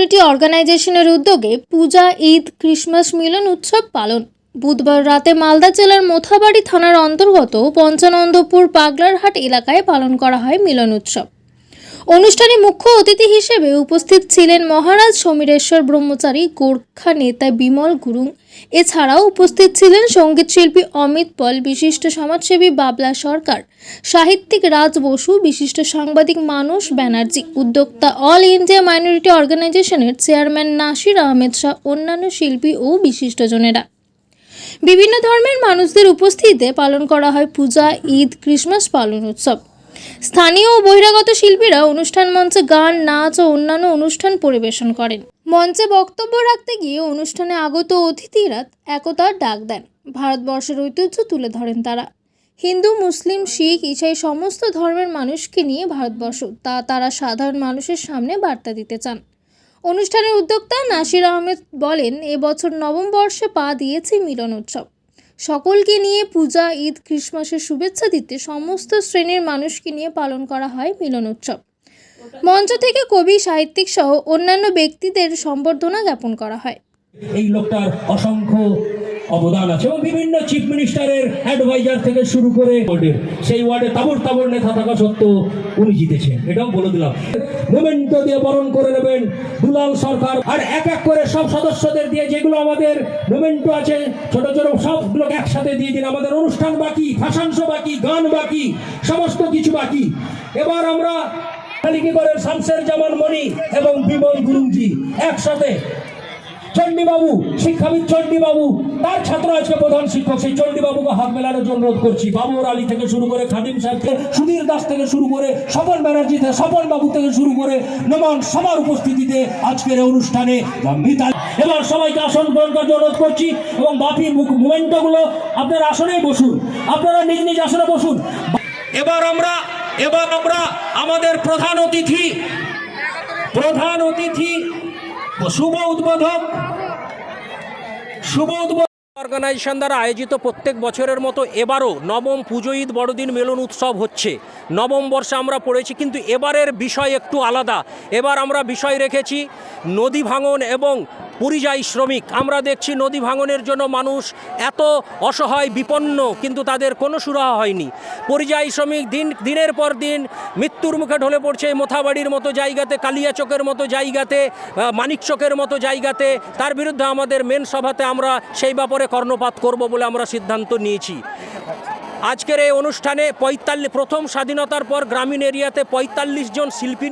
Minority অর্গানাইজেশনের উদ্যোগে পূজা, Eid Christmas মিলন উৎসব পালন। বুধবার রাতে মালদা জেলার মোথাবাড়ি থানার অন্তর্গত পঞ্চানন্দপুর পাগলারহাট এলাকায় পালন করা হয় মিলন উৎসব। অনুষ্ঠানে মুখ্য অতিথি হিসেবে উপস্থিত ছিলেন মহারাজ সমীরেশ্বর ব্রহ্মচারী, গোর্খা নেতা বিমল গুরুং। এছাড়াও উপস্থিত ছিলেন সংগীত শিল্পী অমিত পল, বিশিষ্ট সমাজসেবী বাবলা সরকার, সাহিত্যিক রাজ বসু, বিশিষ্ট সাংবাদিক মানুষ ব্যানার্জি, উদ্যোক্তা অল ইন্ডিয়া মাইনরিটি অর্গানাইজেশনের চেয়ারম্যান নাসির আহমেদ শাহ, অন্যান্য শিল্পী ও বিশিষ্টজনেরা। বিভিন্ন ধর্মের মানুষদের উপস্থিতিতে পালন করা হয় পূজা, ঈদ, ক্রিসমাস, পালন উৎসব। স্থানীয় ও বহিরাগত শিল্পীরা অনুষ্ঠান মঞ্চে গান, নাচ ও অন্যান্য অনুষ্ঠান পরিবেশন করেন। মঞ্চে বক্তব্য রাখতে গিয়ে অনুষ্ঠানে আগত অতিথিরা একতার ডাক দেন। ভারতবর্ষের ঐতিহ্য তুলে ধরেন তারা। হিন্দু, মুসলিম, শিখ ইসাই সমস্ত ধর্মের মানুষকে নিয়ে ভারতবর্ষ, তা তারা সাধারণ মানুষের সামনে বার্তা দিতে চান। অনুষ্ঠানের উদ্যোক্তা নাসির আহমেদ বলেন এবছর নবম বর্ষে পা দিয়েছে মিলন উৎসব। সকলকে নিয়ে পূজা, ঈদ ক্রিসমাসের শুভেচ্ছা দিতে সমস্ত শ্রেণির মানুষকে নিয়ে পালন করা হয় মিলন উৎসব মঞ্চ থেকে কবি, সাহিত্যিক সহ অন্যান্য ব্যক্তিদের সম্বর্ধনা জ্ঞাপন করা হয়। এই লোকটার অসংখ্য অবদান আছে। এবং বিভিন্ন চিফ মিনিস্টারের অ্যাডভাইজার থেকে শুরু করে ওয়ার্ডের সেই ওয়ার্ডে তাবর তাবর নেতা থাকা সত্ত্বেও উনি জিতেছেন। এটাও বলে দিলাম। মোমেন্টো দিয়ে বরণ করে নেবেন দুলাল সরকার। আর এক এক করে সব সদস্যদের দিয়ে যেগুলো আমাদের মোমেন্টো আছে, ছোট ছোট সবগুলোকে একসাথে দিয়ে দিন। আমাদের অনুষ্ঠান বাকি ভাষাংশ বাকি, গান বাকি, সমস্ত কিছু বাকি। এবার আমরা শামসের জামান মণি এবং বিমল গুরুজি একসাথে চণ্ডীবাবু, শিক্ষাবিদ চণ্ডীবাবু, তার ছাত্র আজকে প্রধান শিক্ষক, সেই চণ্ডীবাবুকে হাত মেলানোর জন্য অনুরোধ করছি। বাবুর আলী থেকে শুরু করে খাদিম সাহেব থেকে সুধীর দাস থেকে শুরু করে, স্বপন ব্যানার্জি থেকে, স্বপন বাবু থেকে শুরু করে নমন সবার উপস্থিতিতে আজকের অনুষ্ঠানে এবার সবাইকে আসন গ্রহণ করতে অনুরোধ করছি এবং বাকি মুভমেন্টগুলো আপনার আসনেই বসুন। আপনারা নিজ নিজ আসনে বসুন। এবার আমরা এবার আমরা আমাদের প্রধান অতিথি প্রধান অতিথি শুভ উদ্বোধক শুভ উদ্বোধক অর্গানাইজেশন দ্বারা আয়োজিত প্রত্যেক বছরের মতো এবারও নবম পুজো ঈদ বড়দিন মেলন উৎসব হচ্ছে। নবম বর্ষে আমরা পড়েছি, কিন্তু এবারের বিষয় একটু আলাদা। এবার আমরা বিষয় রেখেছি নদী ভাঙন এবং পরিযায়ী শ্রমিক। আমরা দেখছি নদী ভাঙনের জন্য মানুষ এত অসহায়, বিপন্ন, কিন্তু তাদের কোনো সুরাহা হয়নি। পরিযায়ী শ্রমিক দিন, দিনের পর দিন মৃত্যুর মুখে ঢলে পড়ছে মোথাবাড়ির মতো জায়গাতে, কালিয়াচকের মতো জায়গাতে মানিকচকের মতো জায়গাতে। তার বিরুদ্ধে আমাদের মেন সভাতে আমরা সেই ব্যাপারে কর্ণপাত করব বলে আমরা সিদ্ধান্ত নিয়েছি। আজকের এই অনুষ্ঠানে পঁয়তাল্লিশ প্রথম স্বাধীনতার পর গ্রামীণ এরিয়াতে পঁয়তাল্লিশ জন শিল্পী